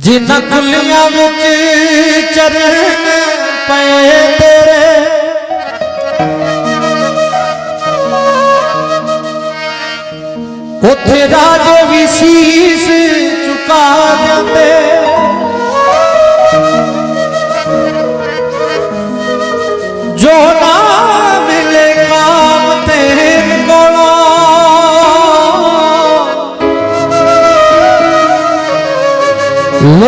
ਜਿਨ੍ਹਾਂ ਕੁੱਲੀਆਂ ਵਿੱਚ ਚਰਨ ਪਏ ਤੇਰੇ। ਉੱਥੇ ਰਾਜ ਵੀ ਸੀਸ ਝੁਕਾ ਜਾਂਦੇ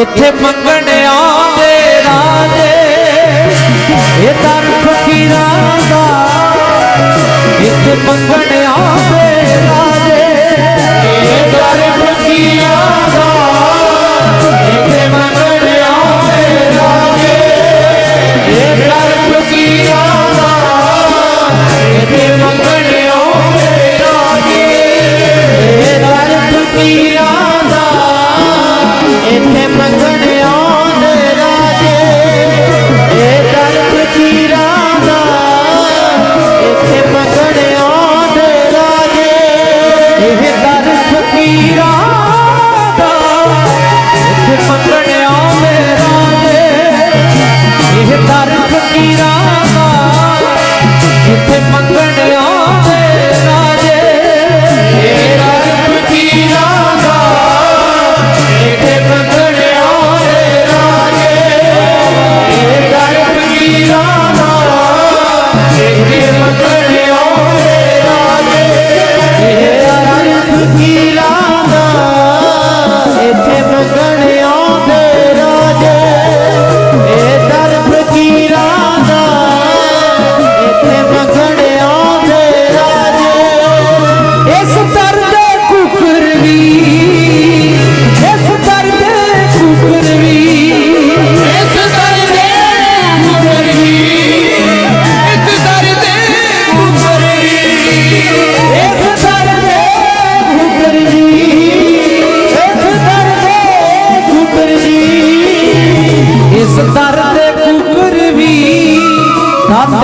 ਇੱਥੇ ਮੰਗਣ ਆਉਂਦੇ ਰਾਜੇ ਇਹ ਦਰ ਫਕੀਰਾਂ ਦਾ। ਇੱਥੇ ਮੰਗਣ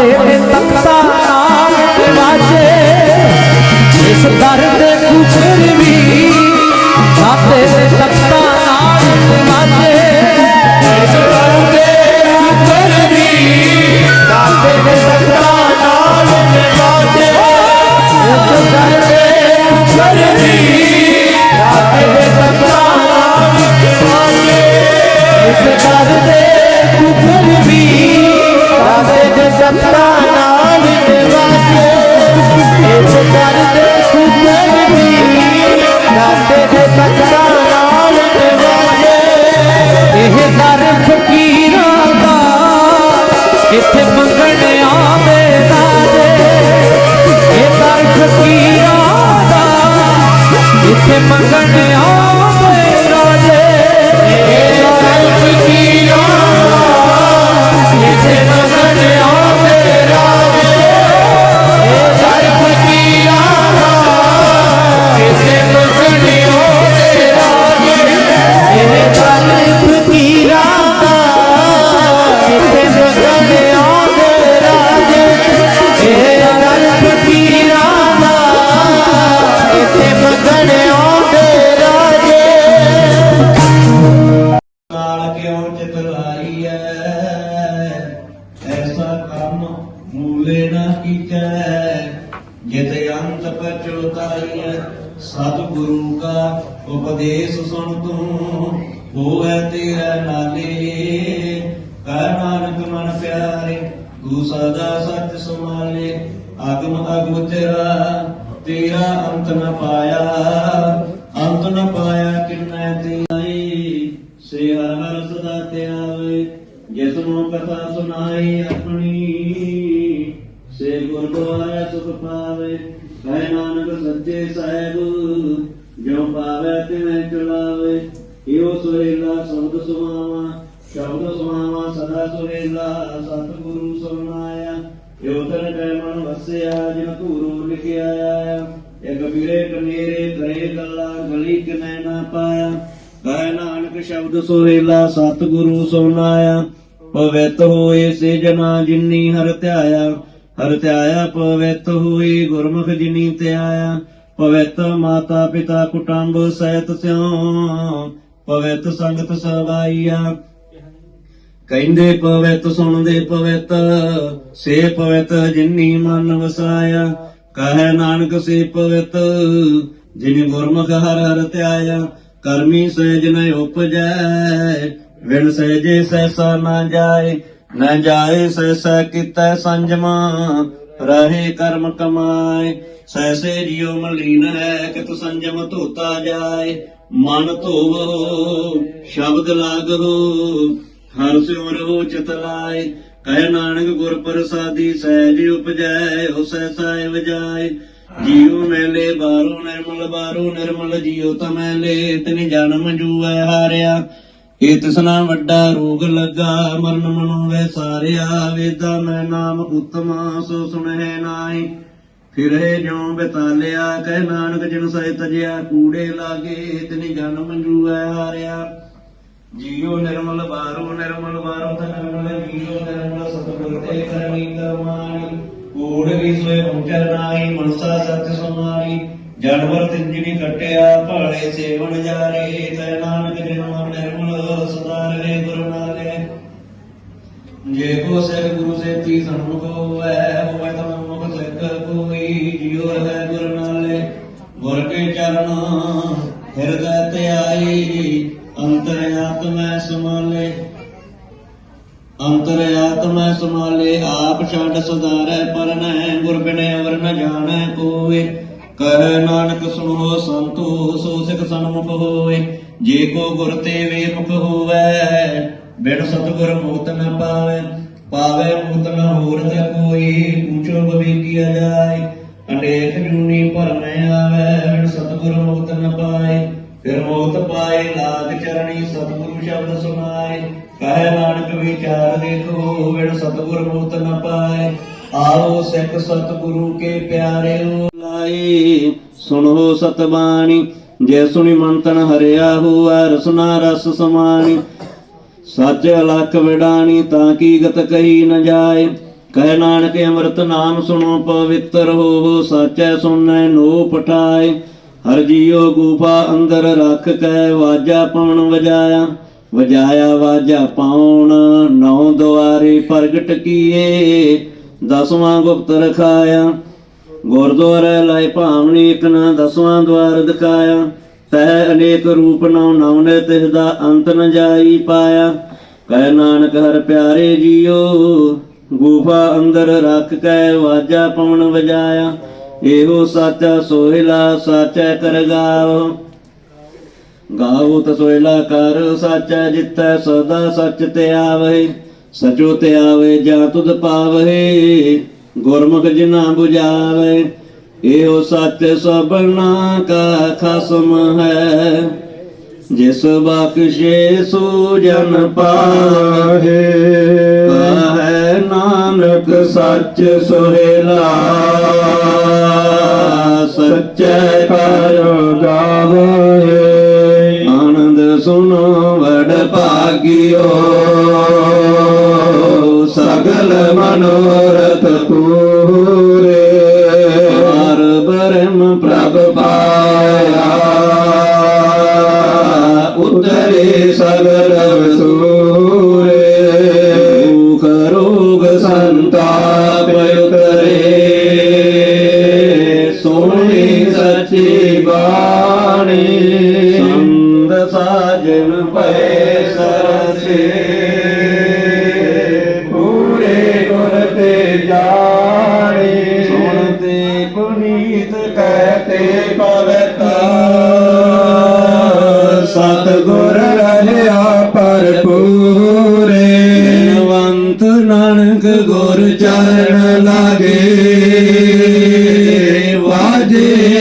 de ਸੱਚੇ ਸਾਹਿਬ ਜੋ ਪਾਵੇ ਤਿਵੇਂ ਚਲਾਵੇ ਇਹੋ ਸੁਹੇਲਾ ਸ਼ਬਦ ਸੁਹਾਵਾ ਸ਼ਬਦ ਸੁਹਾਵਾ ਸਦਾ ਸੁਹੇਲਾ ਸਤਿਗੁਰੂ ਸੁਨਾਇਆ ਇਹੋ ਤਨ ਕੈ ਮਨ ਵਸਿਆ ਜਿਨ ਧੂਰੋਂ ਲਿਖਿਆ ਆਇਆ। ਇਹ ਕਬੀਰੇ ਕਨੇਰੇ ਕਰੇ ਗੱਲਾਂ ਗਲੀ ਕਿਨੈ ਨਾ ਪਾਇਆ। ਕਹਿ ਨਾਨਕ ਸ਼ਬਦ ਸੁਰੇਲਾ, ਸਤਿਗੁਰੂ ਸੁਨਾਇਆ ਪਵਿੱਤ ਹੋਏ ਸੇ ਜਨਾ ਜਿਨੀ ਹਰ ਧਿਆਇਆ ਹਰ ਧਿਆਇਆ ਪਵਿੱਤ ਹੋਈ ਗੁਰਮੁਖ ਜਿਨੀ ਧਿਆਇਆ। ਪਵਿੱਤ ਮਾਤਾ ਪਿਤਾ ਕੁਟੰਬ ਸਹਿਤ ਸਿਉ, ਪਵਿੱਤ ਸੰਗਤ ਸਵਾਈਆ ਕਹਿੰਦੇ ਪਵਿੱਤ, ਸੁਣਦੇ ਪਵਿੱਤ, ਸੇ ਪਵਿੱਤ ਜਿਨੀ ਮਨ ਵਸਾਇਆ। ਕਹੈ ਨਾਨਕ ਸੇ ਪਵਿੱਤ, ਜਿਨ ਗੁਰਮੁਖ ਹਰ ਹਰ ਧਿਆਇਆ। ਕਰਮੀ ਸਹਿਜ ਨ ਉਪਜੈ, ਵਿਣ ਸਹਿਜੇ ਸਹਿਸਾ ਨਾ ਜਾਏ। ਨ ਜਾਏ ਸਹਿਸਾ ਕੀਤਾ ਸੰਜਮਾ, ਰਹੇ ਕਰਮ ਕਮਾਏ। ਸੈਸੇ ਜਿਉ ਮਲੀਨ ਹੈ ਕਿਤ ਸੰਜਮ ਧੋਤਾ ਜਾਏ। ਮਨ ਧੋਵੋ, ਸ਼ਬਦ ਲਾਗੋ ਹਰ ਸਿਮਰੋ ਚਿਤ ਲਾਏ। ਕਹਿ ਨਾਨਕ ਗੁਰ ਪ੍ਰਸਾਦੀ, ਸਹਿਜ ਉਪਜੈ ਹੁਸੈ ਸਾਹਿ ਵਜਾਏ ਜੀਉ ਮੈਲੇ ਬਾਰੋ ਨਿਰਮਲ ਬਾਰੋ ਨਿਰਮਲ, ਜੀਉ ਤਮੈਲੇ ਤਿਨ ਜਨਮ ਜੂਐ ਹਾਰਿਆ। ਇਹ ਤਿਸਨਾ ਵੱਡਾ ਰੋਗ ਲੱਗਾ, ਮਰਨ ਮਨੋ ਵੈ ਸਾਰਿਆ। ਵੇਦਾ ਮੈਂ ਨਾਮ ਉਤਮਾ, ਸੋ ਸੁਣਹਿ ਨਾਈ ਫਿਰੇ ਜਿਉ ਬਿਤਾਲਿਆ, ਕਹਿ ਨਾਨਕ ਜਿਨ ਸਹਿ ਤਜਿਆ, ਕੂੜੇ ਲਾਗੇ ਤਿਨ ਜਨਮ ਜੂਐ ਹਾਰਿਆ। ਜੀਉ ਨਿਰਮਲ ਬਾਰੋ ਨਿਰਮਲ ਬਾਰੋ ਤਨ ਨਿਰਮਲ ਜੀਉ ਨਿਰਮਲ ਸਤਿਗੁਰ ਤੇ ਕਰਨੀ ਕਮਾਣੀ ਕੂੜ ਵੀ ਸੋਏ ਪਹੁੰਚੈ ਨਾਹੀ, ਮਨਸਾ ਸਤਿ ਸਮਾਈ ਜਾਨਵਰ ਤਿੰਜਣੀ ਕਟਿਆ, ਭਾਲੇ ਸੇਵਨ ਜਾਰੇ। ਤੈ ਨਾਨਕ ਜਿਨ ਮਨ ਨਿਰਮਲ ਸਦਾ ਰਹੇ ਗੁਰੂ ਨਾਲੇ ਜੇ ਕੋ ਸਿਰ ਗੁਰੂ ਸੇ ਤੀ ਸਨਮੁਖ ਹੋਵੇ ਗੁਰ ਕੇ ਚਰਨ, ਹਿਰਦੈ ਧਿਆਈ ਅੰਤਰ ਆਤਮੈ ਸਮਾਲੇ ਅੰਤਰ ਆਤਮੈ ਸਮਾਲੇ ਆਪ ਛੱਡ ਸੁਧਾਰੈ ਪਰਨੈ, ਗੁਰ ਬਿਨੈ ਅਵਰ ਨ ਜਾਣੈ ਕੋਏ। ਕਹਿ ਨਾਨਕ ਸੁਣੋ ਸੰਤੋ, ਸੋ ਸਿਖ ਸਨਮੁਖ ਹੋਏ। ਜੇ ਕੋ ਗੁਰ ਤੇ ਵੇ ਹੋਵੇ, ਬਿਨ ਸਤਗੁਰ ਮੁਕਤ ਨ ਪਾਵੇ। ਪਾਵੇ ਮੁਕਤ ਨ ਹੋਰ ਤੇ ਕੋਈ, ਪੁੱਛੋ ਬਵੀਕੀਆ ਜਾਏ। ਅਨੇਕ ਜੂਨੀ ਭਰਮੈ ਆਵੇ ਸਤਗੁਰ ਮੁਕਤ ਨ ਪਾਏ, ਫਿਰ ਮੁਕਤ ਪਾਏ ਲਾਗ ਚਰਣੀ ਸਤਿਗੁਰੂ ਸ਼ਬਦ ਸੁਨਾਏ ਕਹਿ ਨਾਨਕ ਵਿਚਾਰ ਦੇਖੋ, ਬਿਨ ਸਤਿਗੁਰ ਮੁਕਤ ਨ ਪਾਏ। ਆਓ ਸਿੱਖ ਸਤਿਗੁਰੂ ਕੇ ਪਿਆਰਿਓ ਲਾਈ ਸੁਣੋ ਸਤਬਾਣੀ, ਜੇ ਸੁਣੀ ਮਨ ਤਨ ਹਰਿਆ ਹੋਆ, ਰਸਨਾ ਰਸ ਸਮਾਣੀ। ਸੱਚ ਅਲਖ ਵਿਡਾਣੀ, ਤਾਂ ਕੀ ਗਤ ਕਹੀ ਨ ਜਾਏ। ਕਹਿ ਨਾਨਕ ਅੰਮ੍ਰਿਤ ਨਾਮ ਸੁਣੋ ਪਵਿੱਤਰ ਹੋਵੋ, ਸਾਚੈ ਸੁਣੈ ਨੋ ਪਟਾਏ ਹਰ ਜੀਓ ਗੂਫਾ ਅੰਦਰ ਰੱਖ ਕੈ ਵਾਜਾ ਪਾਉਣ ਵਜਾਇਆ। ਵਜਾਇਆ ਵਾਜਾ ਪਾਉਣ ਨੌ ਦੁਆਰੇ ਪ੍ਰਗਟ ਕੀਏ। ਦਸਵਾਂ ਗੁਪਤ ਰਖਾਇਆ। ਗੁਰਦੁਆਰੇ ਲਾਇ ਭਾਵਨੀ ਇਕ ਨਾ ਦਸਵਾਂ ਦਵਾਰ ਦਿਖਾਇਆ। ਤੈ ਅਨੇਕ ਰੂਪ ਨਉ ਨੇ ਤਿਸ ਦਾ ਅੰਤ ਨ ਜਾਈ ਪਾਇਆ। ਕਹਿ ਨਾਨਕ ਹਰ ਪਿਆਰੇ ਜੀਓ ਗੁਫਾ ਅੰਦਰ ਰੱਖ ਕੈ ਵਾਜਾ ਪਵਨ ਵਜਾਇਆ। ਇਹੋ ਸਾਚਾ ਸੋਹਿਲਾ ਸਾਚਾ ਕਰ ਗਾਵ ਗਾਵੋ ਤ ਕਰ, ਸਾਚਾ ਜਿਤੈ ਸਦਾ ਸਚ ਤੇ ਆਵੇ ਸਚੋ ਤੇ ਆਵੇ ਜਾਂ ਤੁਧ ਪਾਵੇ ਗੁਰਮੁਖ ਜਿਨਾ 부ਝਾਵੇ ਇਹੋ ਸੱਚ ਸਭਨਾ ਕਾ ਖਸਮ ਹੈ। ਜਿਸ ਬਖਸ਼ੇ ਸੋ ਜਨ ਪਾਹੇ ਨਾਨਕ ਸੱਚ ਸੁਹੇਲਾ ਸੱਚੈ ਕਰੋ ਗਾਵੇ ਆਨੰਦ ਸੁਣੋ ਵਡ ਭਾਗਿਓ ਸਗਲ ਮਨੋਰਥ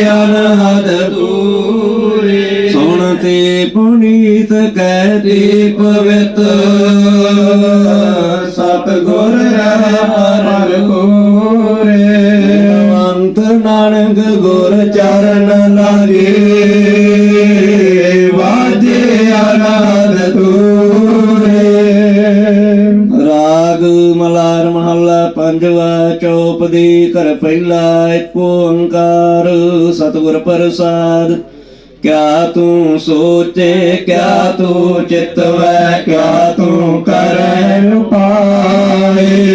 ਅਨਹਦ ਤੂਰੇ ਸੁਣ ਤੇ ਪੁਨੀਤ ਕੈ ਦੇ ਪਵਿੱਤ। ਸਤ ਗੁਰ ਰਹਿ ਪਰਮ ਕੋ ਦੀ ਘਰ ਪਹਿਲਾ ਇੱਕ ਓੰਕਾਰ, ਸਤਿਗੁਰ ਪ੍ਰਸਾਦ। ਕਿਆ ਤੂੰ ਸੋਚੇ, ਕਿਆ ਤੂੰ ਚਿਤਵੈ ਕਿਆ ਤੂੰ ਕਰੈ ਉਪਾਏ।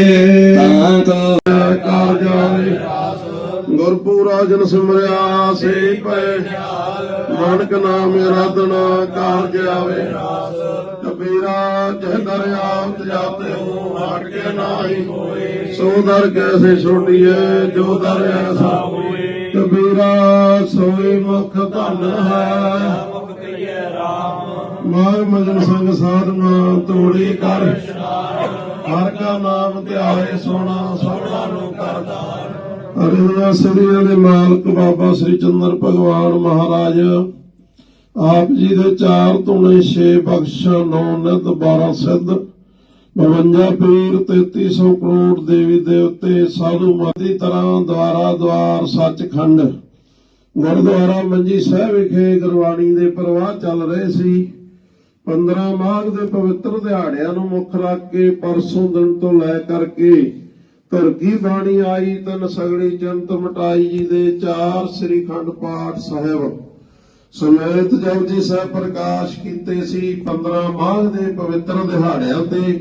ਗੁਰਪੂਰਾ ਜਨ ਸਿਮਰਿਆ ਸੇ ਪੈ ਨਾਨਕ ਨਾਮ ਆਰਾਧਨਾ ਕਾਰਜ ਆਵੇ ਕਬੀਰਾ ਜਹ ਦਰਿਆ ਜਾਤੇ ਹੋ ਹਟ ਕੇ ਨਾਹੀ ਹੋਏ। ਸੋ ਦਰ ਕੈਸੇ ਛੋਟੀਏ ਜੋ ਦਰ ਐਸਾ ਹੋਏ। ਕਬੀਰਾ, ਸੋਈ ਮੁਖ ਧਨ ਹੈ। ਮੁਖ ਕਈਏ ਰਾਮ ਮਾਗ ਮਜਨ ਸੰਗ ਸਾਧਨਾ, ਤੋੜੀ ਕਰ। ਹਰ ਕਾ ਨਾਮ ਧਿਆਏ ਸੋਣਾ ਸੋਣਾ ਨੂੰ ਕਰਦਾ। ਅਰਿਆ ਸਰੀਆਂ ਦੇ ਮਾਲਕ ਬਾਬਾ ਸ੍ਰੀ ਚੰਦਰ ਭਗਵਾਨ ਮਹਾਰਾਜ। ਆਪ ਜੀ ਦੇ ਚਾਰ ਧੁਨੇ, ਛੇ ਬਖਸ਼, ਨੌ ਨਿਤ 12 ਸਿੱਧ 52 ਪੀਰ 3300 ਕਰੋੜ ਦੇਵੀ ਦੇਵਤੇ, ਸਾਧੂ ਮਾਦੀ ਤਰ੍ਹਾਂ ਦਵਾਰਾ ਦਵਾਰ ਸੱਚਖੰਡ। ਗੁਰਦੁਆਰਾ ਮੰਜੀ ਸਾਹਿਬ ਵਿਖੇ ਗੁਰਬਾਣੀ ਦੇ ਪ੍ਰਵਾਹ ਚੱਲ ਰਹੇ ਸੀ। 15 ਮਾਘ ਦੇ ਪਵਿੱਤਰ ਦਿਹਾੜਿਆਂ ਨੂੰ ਮੁੱਖ ਰੱਖ ਕੇ ਪਰਸੋਂ ਦਿਨ ਤੋਂ ਲੈ ਕਰਕੇ ਧਰ ਕੀ ਬਾਣੀ ਆਈ, ਤਨ ਸਗੜੀ ਜੰਤ ਮਟਾਈ ਜੀ ਦੇ ਚਾਰ ਸ੍ਰੀ ਖੰਡ ਪਾਠ ਸਾਹਿਬ। ਸਮੇਤ ਜਪਜੀ ਸਾਹਿਬ ਪ੍ਰਕਾਸ਼ ਕੀਤੇ ਸੀ 15 ਮਾਘ ਦੇ ਪਵਿੱਤਰ ਦਿਹਾੜਿਆਂ ਤੇ।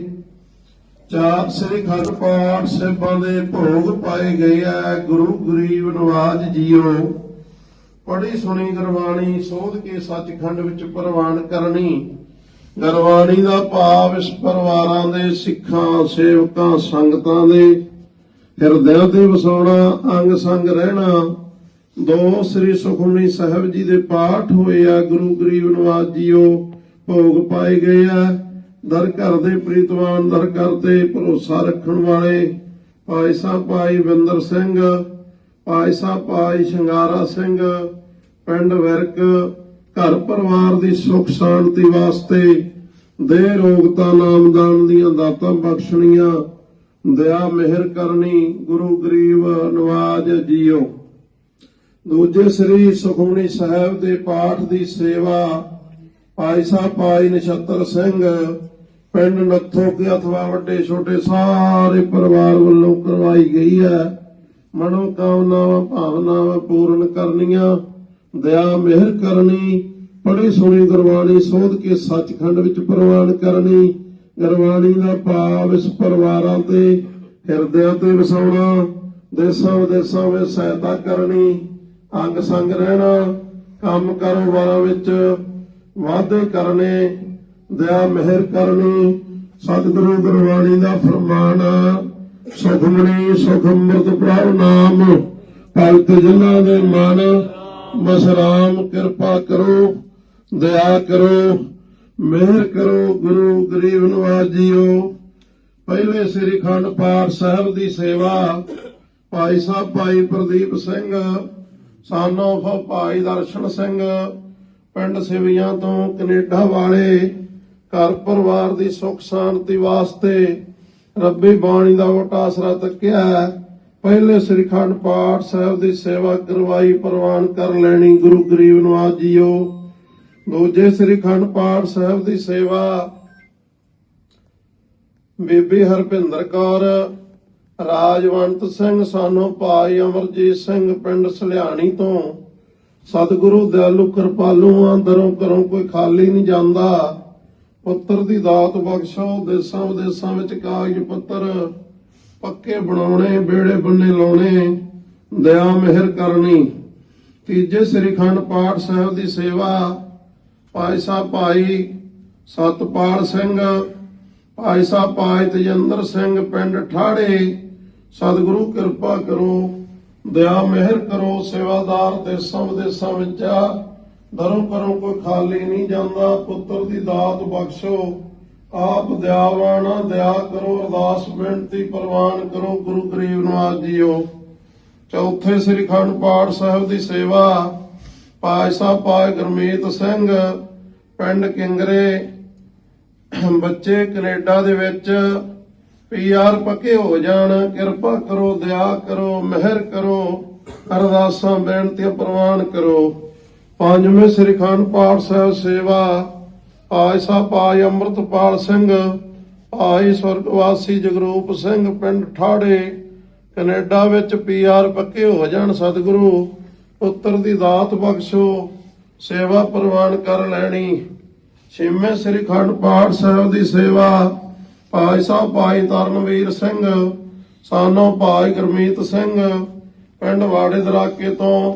ਚਾਰ ਸ੍ਰੀ ਖੰਡ ਪਾਠ ਸਾਹਿਬਾਂ ਦੇ ਭੋਗ ਪਾਏ ਗਏ ਆ, ਗੁਰੂ ਗਰੀਬ ਨਵਾਜ ਜੀਓ। ਪੜੀ ਸੁਣੀ ਗੁਰਬਾਣੀ, ਸੋਧ ਕੇ ਸੱਚਖੰਡ ਵਿੱਚ ਪ੍ਰਵਾਨ ਕਰਨੀ। ਗੁਰਬਾਣੀ ਦਾ ਭਾਵ ਇਸ ਪਰਿਵਾਰਾਂ ਦੇ ਸਿੱਖਾਂ, ਸੇਵਕਾਂ, ਸੰਗਤਾਂ ਦੇ ਹਿਰਦਿਆਂ ਤੇ ਵਸਾਉਣਾ, ਅੰਗ ਸੰਗ ਰਹਿਣਾ। ਦੋ ਸ੍ਰੀ ਸੁਖਮਨੀ ਸਾਹਿਬ ਜੀ ਦੇ ਪਾਠ ਹੋਏ ਆ, ਗੁਰੂ ਗਰੀਬ ਨਵਾਜ ਜੀਓ, ਭੋਗ ਪਾਏ ਗਏ ਆ। ਦਰ ਘਰ ਦੇ ਪ੍ਰੀਤਵਾਨ, ਦਰ ਘਰ ਤੇ ਭਰੋਸਾ ਰੱਖਣ ਵਾਲੇ ਭਾਈ ਸਾਹਿਬ ਭਾਈ ਵਿੰਦਰ ਸਿੰਘ ਭਾਈ ਸਾਹਿਬ ਭਾਈ ਸ਼ਿੰਗਾਰਾ ਸਿੰਘ, ਪਿੰਡ ਵਿਰਕ, ਘਰ ਪਰਿਵਾਰ ਦੀ ਸੁਖ ਸ਼ਾਂਤੀ ਵਾਸਤੇ ਦੇ ਰੋਗਤਾ ਨਾਮਦਾਨ ਦੀਆਂ ਦਾਤਾਂ ਬਖਸ਼ਣੀਆਂ। ਦਇਆ ਮਿਹਰ ਕਰਨੀ ਗੁਰੂ ਗਰੀਬ ਨਵਾਜ ਜੀਓ। ਦੂਜੇ ਸ੍ਰੀ ਸੁਖਮਣੀ ਸਾਹਿਬ ਦੇ ਪਾਠ ਦੀ ਸੇਵਾ ਭਾਈ ਸਾਹਿਬ, ਭਾਈ ਨਛੱਤਰ ਸਿੰਘ, ਪਿੰਡ ਨੱਥੋ ਕੇ ਅਥਵਾ ਵੱਡੇ ਛੋਟੇ ਸਾਰੇ ਪਰਿਵਾਰ ਵੱਲੋਂ ਕਰਵਾਈ ਗਈ ਹੈ। ਮਨੋ ਕਾਮਨਾਵਾਂ, ਭਾਵਨਾਵਾਂ ਪੂਰਨ ਕਰਨੀਆਂ। ਦਇਆ ਮਿਹਰ ਕਰਨੀ ਪੜੀ ਸੋਹਣੀ ਗੁਰਬਾਣੀ ਸੋਧ ਕੇ ਸੱਚਖੰਡ ਵਿੱਚ ਪ੍ਰਵਾਨ ਕਰਨੀ। ਗੁਰਬਾਣੀ ਦਾ ਭਾਵ ਇਸ ਪਰਿਵਾਰਾਂ ਤੇ, ਹਿਰਦਿਆਂ ਤੇ ਵਸਾਉਣਾ, ਦੇਸਾਂ ਵਿਦੇਸਾਂ ਵਿੱਚ ਸਹਾਇਤਾ ਕਰਨੀ, ਅੰਗ ਸੰਗ ਰਹਿਣਾ, ਕੰਮ ਕਾਰੋਬਾਰਾਂ ਵਿੱਚ ਵਾਅਦੇ ਕਰਨੇ, ਦਇਆ ਮਿਹਰ ਕਰਨੀ, ਸਤਿਗੁਰੂ ਗੁਰਬਾਣੀ ਦਾ ਫਰਮਾਨ ਸੁਖਮਣੀ ਸੁਖ ਅੰਮ੍ਰਿਤ ਪ੍ਰਭ ਨਾਮ, ਭਗਤ ਜਿਨ੍ਹਾਂ ਦੇ ਮਨ ਬਸਰਾਮ ਕਿਰਪਾ ਕਰੋ, ਦਇਆ ਕਰੋ ਮਿਹਰ ਕਰੋ, ਗੁਰੂ ਗਰੀਬ ਨਵਾਜ ਜੀਓ। ਪਹਿਲੇ ਸ੍ਰੀ ਖੰਡ ਪਾਠ ਸਾਹਿਬ ਦੀ ਸੇਵਾ ਭਾਈ ਸਾਹਿਬ ਭਾਈ ਪ੍ਰਦੀਪ ਸਿੰਘ, ਸਾਨੋ ਭਾਈ ਦਰਸ਼ਨ ਸਿੰਘ, ਪਿੰਡ ਸਿਵੀਆਂ ਤੋਂ ਕੈਨੇਡਾ ਵਾਲੇ, ਘਰ ਪਰਿਵਾਰ ਦੀ ਸੁਖ ਸ਼ਾਂਤੀ ਵਾਸਤੇ ਰੱਬੀ ਬਾਣੀ ਦਾ ਵਟ ਆਸਰਾ ਤੱਕਿਆ ਪਹਿਲੇ ਸ੍ਰੀ ਖੰਡ ਪਾਠ ਸਾਹਿਬ ਦੀ ਸੇਵਾ ਕਰਵਾਈ, ਪ੍ਰਵਾਨ ਕਰ ਲੈਣੀ ਗੁਰੂ ਗਰੀਬ ਨਵਾਜ ਜੀਓ। ਦੂਜੇ ਸ੍ਰੀ ਖੰਡ ਪਾਠ ਸਾਹਿਬ ਦੀ ਸੇਵਾ। ਬੀਬੀ ਹਰਪਿੰਦਰ ਕੌਰ, ਰਾਜਵੰਤ ਸਿੰਘ, ਸਾਨੂੰ ਭਾਈ ਅਮਰਜੀਤ ਸਿੰਘ ਪਿੰਡ ਸਲਿਆਣੀ ਤੋਂ, ਸਤਿਗੁਰੂ ਦਿਆਲੂ ਕਿਰਪਾਲੂ ਅੰਦਰੋਂ ਘਰੋਂ ਕੋਈ ਖਾਲੀ ਨਹੀਂ ਜਾਂਦਾ। ਪੁੱਤਰ ਦੀ ਦਾਤ ਬਖਸ਼ੋ, ਦੇਸਾਂ ਵਿਦੇਸਾਂ ਵਿੱਚ ਕਾਗਜ਼ ਪੱਤਰ ਪੱਕੇ ਬਣਾਉਣੇ ਬੇੜੇ ਬੰਨੇ ਲਾਉਣੇ, ਦਇਆ ਮਿਹਰ ਕਰਨੀ। ਤੀਜੇ ਸ੍ਰੀ ਖੰਡ ਪਾਠ ਸਾਹਿਬ ਦੀ ਸੇਵਾ ਭਾਈ ਸਾਹਿਬ ਭਾਈ ਸਤਪਾਲ ਸਿੰਘ ਭਾਈ ਸਾਹਿਬ ਭਾਈ ਤਜਿੰਦਰ ਸਿੰਘ ਪਿੰਡ ਠਾੜੇ ਸਤਿਗੁਰੂ ਕਿਰਪਾ ਕਰੋ ਦਇਆ ਮਿਹਰ ਕਰੋ ਸੇਵਾਦਾਰ ਦੇਸਾਂ ਵਿਦੇਸਾਂ ਵਿੱਚ ਦਰੋਂ ਕਰੋ ਕੋਈ ਖਾਲੀ ਨਹੀਂ ਜਾਂਦਾ ਪੁੱਤਰ ਦੀ ਦਾਤ ਬਖਸ਼ੋ। ਆਪ ਦਇਆਵਾਨ ਆ, ਦਇਆ ਕਰੋ ਅਰਦਾਸ ਬੇਨਤੀ ਪ੍ਰਵਾਨ ਕਰੋ ਗੁਰੂ ਗਰੀਬ ਨਵਾਜ ਜੀਓ। ਚੌਥੇ ਸ੍ਰੀ ਖੰਡ ਪਾਠ ਸਾਹਿਬ ਦੀ ਸੇਵਾ ਪਾਇਸਾ ਪਾਇ ਗੁਰਮੀਤ ਸਿੰਘ, ਪਿੰਡ ਕਿੰਗਰੇ, ਬੱਚੇ ਕੈਨੇਡਾ ਦੇ ਵਿੱਚ ਪੀਆਰ ਪੱਕੇ ਹੋ ਜਾਣ। ਕਿਰਪਾ ਕਰੋ, ਦਇਆ ਕਰੋ, ਮਿਹਰ ਕਰੋ, ਅਰਦਾਸਾਂ, ਬੇਨਤੀਆਂ ਪ੍ਰਵਾਨ ਕਰੋ। ਪੰਜਵੇਂ ਸ੍ਰੀ ਖੰਡ ਪਾਠ ਸਾਹਿਬ ਸੇਵਾ ਭਾਈ ਸਾਹਿਬ ਭਾਈ ਅੰਮ੍ਰਿਤਪਾਲ ਸਿੰਘ ਭਾਈ ਸਵਰਗਵਾਸੀ ਜਗਰੂਪ ਸਿੰਘ, ਪਿੰਡ ਠਾੜੇ, ਕੈਨੇਡਾ ਵਿੱਚ ਪੀਆਰ ਪੱਕੇ ਹੋ ਜਾਣ ਸਤਿਗੁਰੂ। ਪੁੱਤਰ ਦੀ ਦਾਤ ਬਖਸ਼ੋ, ਸੇਵਾ ਪ੍ਰਵਾਨ ਕਰ ਲੈਣੀ। ਛੇਵੇਂ ਸ੍ਰੀ ਖੰਡ ਪਾਠ ਸਾਹਿਬ ਦੀ ਸੇਵਾ। ਭਾਈ ਸਾਹਿਬ, ਭਾਈ ਤਰਨਵੀਰ ਸਿੰਘ, ਸਾਨੋ ਭਾਈ ਗੁਰਮੀਤ ਸਿੰਘ, ਪਿੰਡ ਵਾੜੇ ਦਰਾਕੇ ਤੋਂ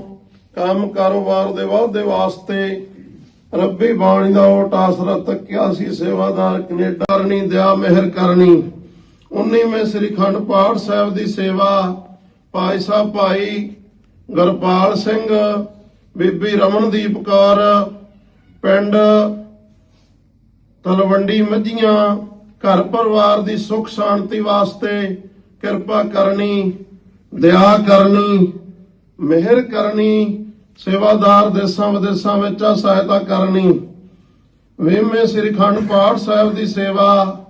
ਕੰਮ ਕਾਰੋਬਾਰ ਦੇ ਵਾਧੇ ਵਾਸਤੇ ਰੱਬੀ ਬਾਣੀ ਦਾ ਓਟ ਆਸਰਾ ਤੱਕਿਆ ਸੀ, ਸੇਵਾਦਾਰ ਕੈਨੇਡਾ ਕਰਨੀ ਦਿਆ ਮਿਹਰ ਕਰਨੀ। 19ਵੇਂ ਸ੍ਰੀ ਖੰਡ ਪਾਠ ਸਾਹਿਬ ਦੀ ਸੇਵਾ। ਭਾਈ ਸਾਹਿਬ, ਭਾਈ ਗੁਰਪਾਲ ਸਿੰਘ, ਬੀਬੀ ਰਮਨਦੀਪ ਕੌਰ, ਪਿੰਡ ਤਲਵੰਡੀ ਮੱਝੀਆਂ, ਘਰ ਪਰਿਵਾਰ ਦੀ ਸੁਖ ਸ਼ਾਂਤੀ ਵਾਸਤੇ ਕਿਰਪਾ ਕਰਨੀ, ਦਇਆ ਕਰਨੀ, ਮਿਹਰ ਕਰਨੀ, ਸੇਵਾਦਾਰ ਦੇਸਾਂ ਵਿਦੇਸਾਂ ਵਿੱਚ ਸਹਾਇਤਾ ਕਰਨੀ। ਵੇਮੇ ਸ੍ਰੀ ਖੰਡ ਪਾਠ ਸਾਹਿਬ ਦੀ ਸੇਵਾ,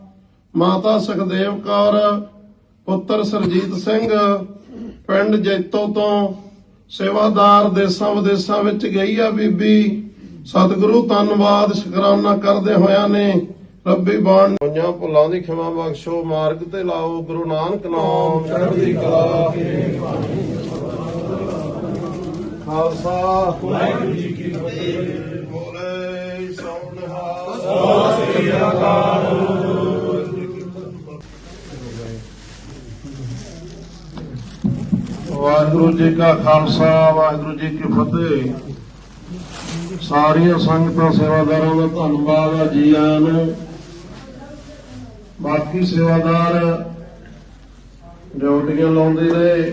ਮਾਤਾ ਸੁਖਦੇਵ ਕੌਰ, ਪੁੱਤਰ ਸਰਜੀਤ ਸਿੰਘ, ਪਿੰਡ ਜੈਤੋ ਤੋਂ ਸੇਵਾਦਾਰ ਦੇਸਾਂ ਵਿਦੇਸਾਂ ਵਿੱਚ ਗਈ ਆ ਬੀਬੀ। ਸਤਿਗੁਰੂ ਧੰਨਵਾਦ ਸ਼ੁਕਰਾਨਾ ਕਰਦੇ ਹੋਇਆਂ ਨੇ ਰੱਬੀ ਬਾਣ ਹੋਈਆਂ ਭੁੱਲਾਂ ਦੀ ਖਿਮਾ ਬਖਸ਼ੋ ਮਾਰਗ ਤੇ ਲਾਓ ਗੁਰੂ ਨਾਨਕ ਨਾਮ। ਚੜ੍ਹਦੀ ਕਲਾ ਖਾਲਸਾ। ਵਾਹਿਗੁਰੂ ਜੀ ਕੀ ਫਤਿਹ। ਬੋਲੇ ਸੋ ਨਿਹਾਲ। ਵਾਹਿਗੁਰੂ ਜੀ ਕਾ ਖਾਲਸਾ, ਵਾਹਿਗੁਰੂ ਜੀ ਕੀ ਫਤਿਹ। ਸਾਰੀਆਂ ਸੰਗਤਾਂ, ਸੇਵਾਦਾਰਾਂ ਦਾ ਧੰਨਵਾਦ ਆ ਜੀ ਆਇਆਂ ਨੂੰ। ਬਾਕੀ ਸੇਵਾਦਾਰ ਡਿਊਟੀਆਂ ਲਾਉਂਦੇ ਰਹੇ,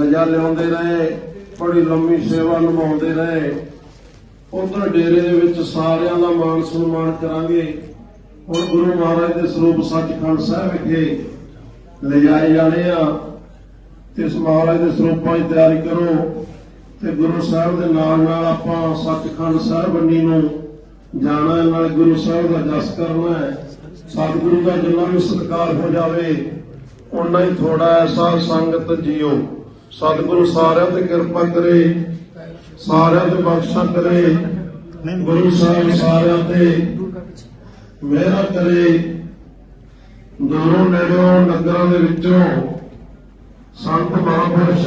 ਗਜਾ ਲਿਆਉਂਦੇ ਰਹੇ, ਬੜੀ ਲੰਮੀ ਸੇਵਾ ਨਿਭਾਉਂਦੇ ਰਹੇ। ਉਧਰ ਡੇਰੇ ਦੇ ਵਿੱਚ ਸਾਰਿਆਂ ਦਾ ਮਾਣ ਸਨਮਾਨ ਕਰਾਂਗੇ। ਹੁਣ ਗੁਰੂ ਮਹਾਰਾਜ ਦੇ ਸਰੂਪ ਸੱਚਖੰਡ ਸਾਹਿਬ ਵਿਖੇ ਲਿਜਾਏ ਜਾਣੇ ਆ। ਤੇ ਇਸ ਮਹਾਰਾਜ ਦੇ ਸਰੂਪਾਂ ਦੀ ਤਿਆਰੀ ਕਰੋ ਤੇ ਗੁਰੂ ਸਾਹਿਬ ਦੇ ਨਾਲ ਨਾਲ ਆਪਾਂ ਸੱਚਖੰਡ ਸਾਹਿਬ ਨੂੰ ਜਾਣਾ ਨਾਲ ਗੁਰੂ ਸਾਹਿਬ ਦਾ ਜਸ ਕਰਨਾ ਹੈ। ਸਤਿਗੁਰੂ ਦਾ ਜਿੰਨਾ ਵੀ ਸਤਿਕਾਰ ਹੋ ਜਾਵੇ ਉਨਾ ਹੀ ਥੋੜਾ ਹੈ ਸੰਗਤ ਜੀਓ। ਸਤਿਗੁਰੂ ਸਾਰਿਆਂ ਤੇ ਕਿਰਪਾ ਕਰੇ, ਸਾਰਿਆਂ ਤੇ ਬਖਸ਼ਾ ਕਰੇ, ਗੁਰੂ ਸਾਹਿਬ ਸਾਰਿਆਂ ਤੇ ਮਿਹਰ ਕਰੇ। ਦੂਰੋਂ ਨੇੜੋਂ, ਨਗਰਾਂ ਦੇ ਵਿੱਚੋਂ ਸੰਤ ਮਹਾਂਪੁਰਸ਼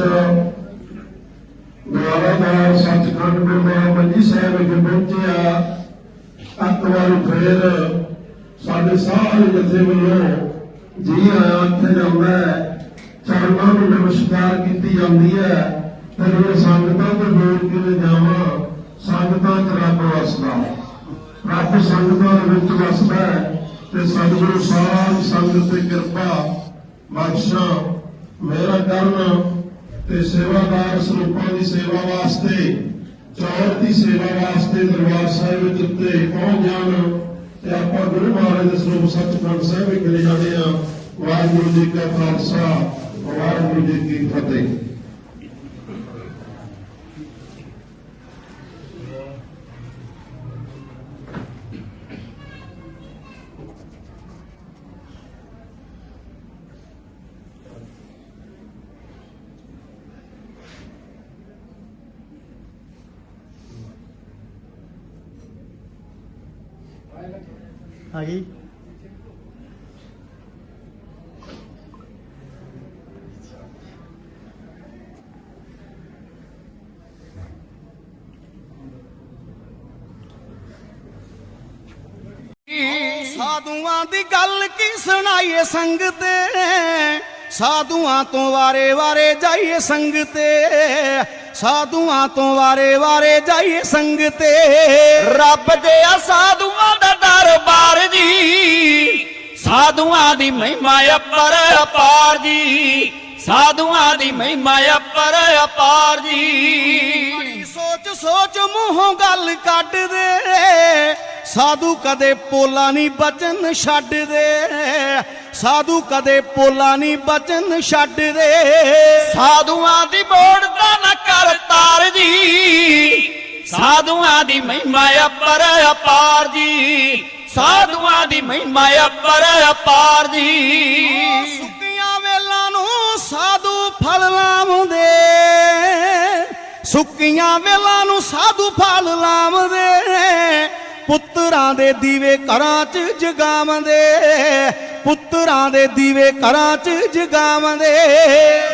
ਦੁਆਰਾ ਦਾ ਸੱਚਖੰਡ ਮੰਜੀ ਸਾਹਿਬ ਵਿਖੇ ਪਹੁੰਚਿਆ ਇੱਕ ਵਾਰ ਫੇਰ ਸਾਡੇ ਸਾਰੇ ਜਥੇ ਵੱਲੋਂ ਜੀ ਆਇਆ ਇੱਥੇ ਜਾਂਦਾ ਚਰਨਾਂ ਨੂੰ ਨਮਸਕਾਰ ਕੀਤੀ ਜਾਂਦੀ ਹੈ। ਤੇ ਫਿਰ ਸੰਗਤਾਂ ਤੋਂ ਦੂਰ ਕਿਵੇਂ ਜਾਵਾਂ? ਸੰਗਤਾਂ ਚ ਰੱਬ ਵਸਦਾ। ਰੱਬ ਸੰਗਤਾਂ ਦੇ ਵਿੱਚ ਵਸਦਾ ਤੇ ਸਤਿਗੁਰੂ ਸਾਹਿਬ ਸੰਗਤ ਤੇ ਕਿਰਪਾ, ਬਖਸ਼ਾ ਮੇਰਾ ਕਰਨ ਤੇ ਸੇਵਾਦਾਰ ਸਰੂਪਾਂ ਦੀ ਸੇਵਾ ਵਾਸਤੇ, ਚੌਰ ਦੀ ਸੇਵਾ ਵਾਸਤੇ ਦਰਬਾਰ ਸਾਹਿਬ ਵਿੱਚ ਉੱਤੇ ਪਹੁੰਚ ਜਾਣ ਤੇ ਆਪਾਂ ਗੁਰੂ ਮਹਾਰਾਜ ਦੇ ਸਰੂਪ ਸੱਚਖੰਡ ਸਾਹਿਬ ਵਿਖੇ ਲੈ ਜਾਂਦੇ ਆ ਵਾਹਿਗੁਰੂ ਜੀ ਕਾ ਖਾਲਸਾ, ਵਾਹਿਗੁਰੂ ਜੀ ਕੀ ਫਤਿਹ। ਗਈ ਸਾਧੂਆਂ ਦੀ ਗੱਲ ਕੀ ਸੁਣਾਈਏ ਸੰਗ ਤੇ? ਸਾਧੂਆਂ ਤੋਂ ਵਾਰੇ ਵਾਰੇ ਜਾਈਏ ਸੰਗ ਤੇ। ਸਾਧੂਆਂ ਤੋਂ ਵਾਰੇ ਵਾਰੇ ਜਾਈਏ ਸੰਗ ਤੇ। ਰੱਬ ਦੇ ਆ ਸਾਧੂਆਂ ਦਾ ਦਰਬਾਰ ਜੀ। ਸਾਧੂਆਂ ਦੀ ਮਹਿਮਾ ਅਪਰ ਅਪਾਰ ਜੀ। ਸਾਧੂਆਂ ਦੀ ਮਹਿਮਾ ਅਪਰ ਅਪਾਰ ਜੀ। ਸੋਚ ਸੋਚ ਮੂੰਹੋਂ ਗੱਲ ਕੱਢ ਦੇ। ਸਾਧੂ ਕਦੇ ਪੋਲਾ ਨਹੀਂ ਬਚਨ ਛੱਡਦੇ ਸਾਧੂ ਕਦੇ ਪੋਲਾ ਨਹੀਂ ਬਚਨ ਛੱਡਦੇ ਸਾਧੂਆਂ ਦੀ ਮੋੜ ਦਾ ਸਾਧੂਆਂ ਦੀ ਮਹਿਮਾ ਅਪਰ ਅਪਾਰ ਜੀ। ਸਾਧੂਆਂ ਦੀ ਮਹਿਮਾ ਅਪਰ ਅਪਾਰ ਜੀ। ਸੁੱਕੀਆਂ ਵੇਲਾਂ ਨੂੰ ਸਾਧੂ ਫਲ ਲਾਉਂਦੇ। ਸੁੱਕੀਆਂ ਵੇਲਾਂ ਨੂੰ ਸਾਧੂ ਫਲ ਲਾਉਂਦੇ। ਪੁੱਤਰਾਂ ਦੇ ਦੀਵੇ ਘਰਾਂ 'ਚ ਜਗਾਉਂਦੇ। ਪੁੱਤਰਾਂ ਦੇ ਦੀਵੇ ਘਰਾਂ 'ਚ ਜਗਾਉਂਦੇ।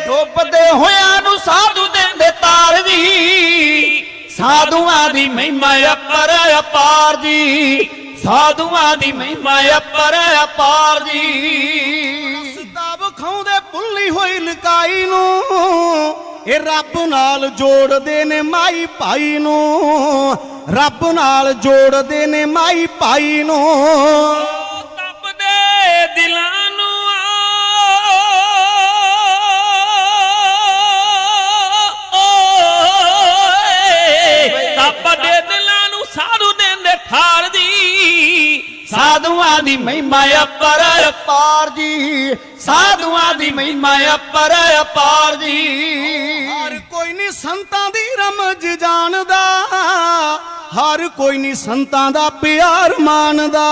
ਡੁੱਬਦੇ ਹੋਇਆਂ ਨੂੰ ਸਾਧੂ ਦਿੰਦੇ ਤਾਰ ਜੀ ਸਾਧੂਆਂ ਦੀ ਮਹਿਮਾ ਅਪਰ ਅਪਾਰ ਜੀ। ਸਾਧੂਆਂ ਦੀ ਮਹਿਮਾ ਅਪਰ ਅਪਾਰ ਜੀ। ਸਦਾ ਵਿਖਾਉਂਦੇ ਭੁੱਲੀ ਹੋਈ ਲਕਾਈ ਨੂੰ। ਇਹ ਰੱਬ ਨਾਲ ਜੋੜਦੇ ਨੇ ਮਾਈ ਭਾਈ ਨੂੰ। ਰੱਬ ਨਾਲ ਜੋੜਦੇ ਨੇ ਮਾਈ ਭਾਈ ਨੂੰ। ਸਾਧੂਆਂ ਦੀ ਮਹਿਮਾ ਅਪਰ ਅਪਾਰ ਜੀ। ਸਾਧੂਆਂ ਦੀ ਮਹਿਮਾ ਅਪਰ ਅਪਾਰ ਜੀ। ਹਰ ਕੋਈ ਨਹੀਂ ਸੰਤਾਂ ਦੀ ਰਮਜ ਜਾਣਦਾ ਹਰ ਕੋਈ ਨਹੀਂ ਸੰਤਾਂ ਦਾ ਪਿਆਰ ਮੰਨਦਾ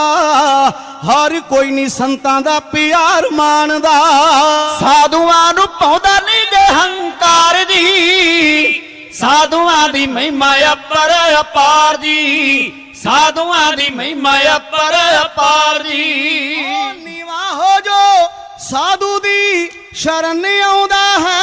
ਹਰ ਕੋਈ ਨਹੀਂ ਸੰਤਾਂ ਦਾ ਪਿਆਰ ਮੰਨਦਾ ਸਾਧੂਆਂ ਨੂੰ ਪਾਉਂਦਾ ਨਹੀਂ ਜੇ ਹੰਕਾਰ ਜੀ। ਸਾਧੂਆਂ ਦੀ ਮਹਿਮਾ ਅਪਰ ਅਪਾਰ ਜੀ। ਸਾਧੂਆਂ ਦੀ ਮਹਿਮਾ ਅਪਰ ਅਪਾਰ ਨੀਵਾ ਹੋ ਜੋ ਸਾਧੂ ਦੀ ਸ਼ਰਨ ਆਉਂਦਾ ਹੈ।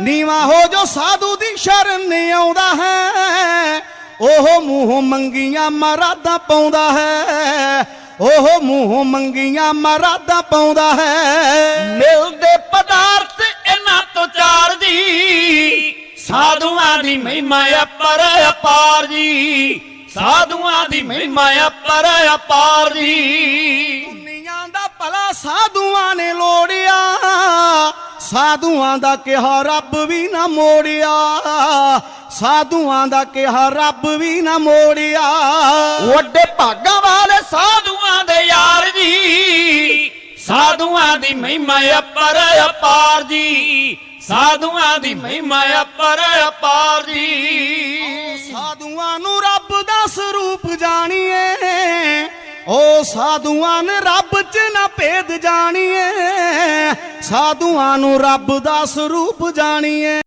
ਨੀਵਾ ਹੋ ਜੋ ਸਾਧੂ ਦੀ ਸ਼ਰਨ ਆਉਂਦਾ ਹੈ। ਉਹ ਮੂੰਹ ਮੰਗੀਆਂ ਮਰਾਦਾ ਪਾਉਂਦਾ ਹੈ। ਉਹ ਮੂੰਹ ਮੰਗੀਆਂ ਮਰਾਦਾ ਪਾਉਂਦਾ ਹੈ। ਮਿਲਦੇ ਪਦਾਰਥ ਇਹਨਾਂ ਤੋਂ ਚਾਰ ਜੀ। ਸਾਧੂਆਂ ਦੀ ਮਹਿਮਾ ਅਪਰ ਅਪਾਰ ਜੀ। ਸਾਧੂਆਂ ਦੀ ਮਹਿਮਾ ਅਪਰ ਅਪਾਰ ਜੀ। ਦੁਨੀਆਂ ਦਾ ਭਲਾ ਸਾਧੂਆਂ ਨੇ ਲੋੜਿਆ। ਸਾਧੂਆਂ ਦਾ ਕਿਹਾ ਰੱਬ ਵੀ ਨਾ ਮੋੜਿਆ। ਸਾਧੂਆਂ ਦਾ ਕਿਹਾ ਰੱਬ ਵੀ ਨਾ ਮੋੜਿਆ। ਵੱਡੇ ਭਾਗਾਂ ਵਾਲੇ ਸਾਧੂਆਂ ਦੇ ਯਾਰ ਜੀ। ਸਾਧੂਆਂ ਦੀ ਮਹਿਮਾ ਅਪਰ ਅਪਾਰ ਜੀ। ਸਾਧੂਆਂ ਦੀ ਮਹਿਮਾ ਅਪਰ ਅਪਾਰ ਜੀ। ਸਾਧੂਆਂ ਨੂੰ ਰੱਬ ਦਾ ਸਰੂਪ ਜਾਣੀਏ। ਓ ਸਾਧੂਆਂ ਨੇ ਰੱਬ 'ਚ ਨਾ ਭੇਦ ਜਾਣੀਏ ਸਾਧੂਆਂ ਨੂੰ ਰੱਬ ਦਾ ਸਰੂਪ ਜਾਣੀਏ।